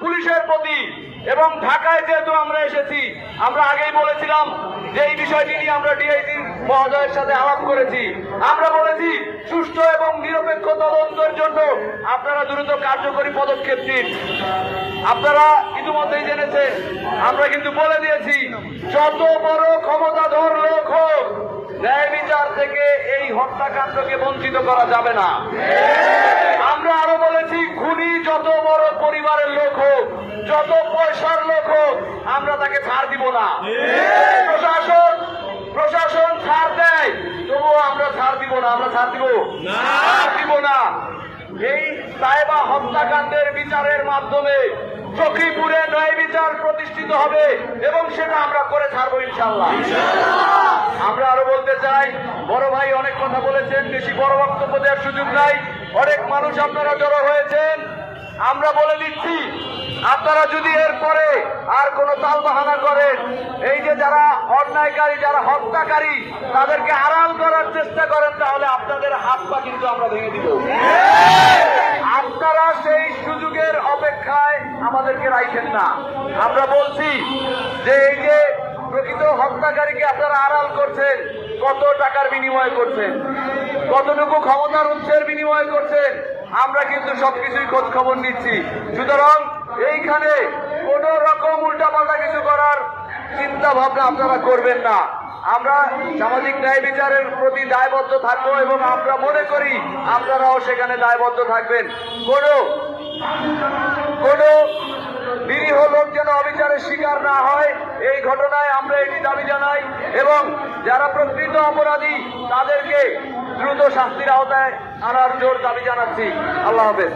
পুলিশের প্রতি এবং ঢাকায় যেহেতু আমরা এসেছি আমরা আগেই বলেছিলাম যে এই বিষয়টি নিয়ে আমরা ডিআইজি মহোদয়ের সাথে আলাপ করেছি আমরা বলেছি সুষ্ঠু এবং নিরপেক্ষ তদন্তের জন্য আপনারা দ্রুত কার্যকরী পদক্ষেপ নিন আপনারা ইতিমধ্যেই জেনেছেন আমরা কিন্তু বলে দিয়েছি যত বড় ক্ষমতাধর লোক হোক ন্যায় বিচার থেকে এই হত্যাকাণ্ডকে বঞ্চিত করা যাবে না আমরা আরও যত বড় পরিবারের লোক হোক যত পয়সার লোক হোক আমরা তাকে ছাড় দিব না। প্রশাসন প্রশাসন ছাড় দেয় তবুও আমরা ছাড় দিব না। আমরা ছাড় দিব? দিব না। এই সাহেবা হত্যাকাণ্ডের বিচারের মাধ্যমে চকিপুরে ন্যায় বিচার প্রতিষ্ঠিত হবে এবং সেটা আমরা করে ছাড়বো ইনশাল্লাহ আমরা আরও বলতে চাই বড় ভাই অনেক কথা বলেছেন বেশি বড় বক্তব্য দেওয়ার সুযোগ নাই। অনেক মানুষ আপনারা জড়ো হয়েছেন। আমরা বলে দিচ্ছি, আপনারা যদি এরপরে আর কোনো তালবাহানা করেন, এই যে যারা অন্যায়কারী, যারা হত্যাকারী, তাদেরকে আড়াল করার চেষ্টা করেন, তাহলে আপনাদের হাত পা কিন্তু আমরা ভেঙে দিব। আপনারা সেই সুযোগের অপেক্ষায় আমাদেরকে রাখেন না। আমরা বলছি যে এই যে প্রকৃত হত্যাকারীকে আপনারা আড়াল করছেন, কত টাকার বিনিময় করছেন, কতটুকু ক্ষমতার উৎসের বিনিময় করছেন আমরা কিন্তু সবকিছুই খোঁজ খবর নিচ্ছি। সুতরাং এইখানে কোন রকম উল্টাপাল্টা কিছু করার চিন্তা ভাবনা আপনারা করবেন না। আমরা সামাজিক ন্যায় বিচারের প্রতি দায়বদ্ধ থাকব এবং আমরা মনে করি আপনারাও সেখানে দায়বদ্ধ থাকবেন। কোনো কোনো নিরীহ লোক যেন অবিচারের শিকার না হয়, এই ঘটনায় আমরা এটি দাবি জানাই এবং যারা প্রকৃত অপরাধী তাদেরকে দ্রুত শাস্তির আওতায় আনার জোর দাবি জানাচ্ছি। আল্লাহ হাফেজ।